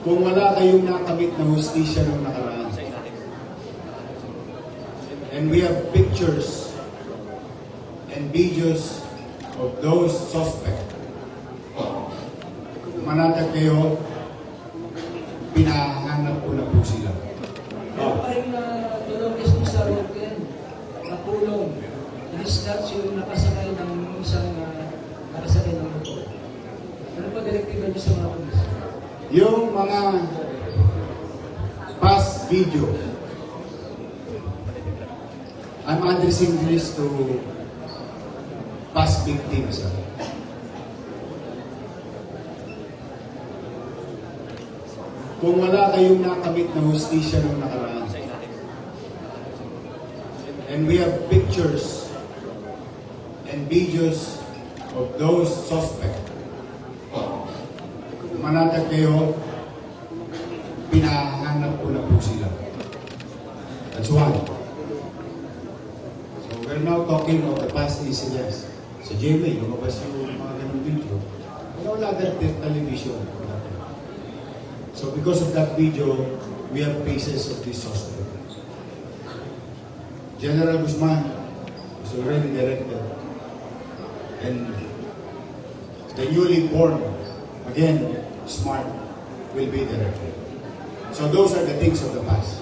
Kung wala kayong nakamit na hustisya nung nakaraan. And we have pictures and videos of those suspects. Manatag kayo, pinahanap ko na po sila. Meron pa rin na Dolores mo sa Roken na pulong. Inistat yung nakasakay ng isang uh, nakasakay ng motor. Ano pa direktiba niyo sa mga pulis? Yung mga past video, I'm addressing this to past victims. Kung wala kayong nakamit na hustisya nung nakaraan, and we have pictures and videos of those suspects, manatag kayo, pinahanap ko na po sila. That's one. So we're now talking of the past incidents. Sa GMA, lumabas yung mga ganun video. Pero wala that television. So because of that video, we have faces of this suspect. General Guzman is already directed. And the newly born, again, smart, will be directed. So those are the things of the past.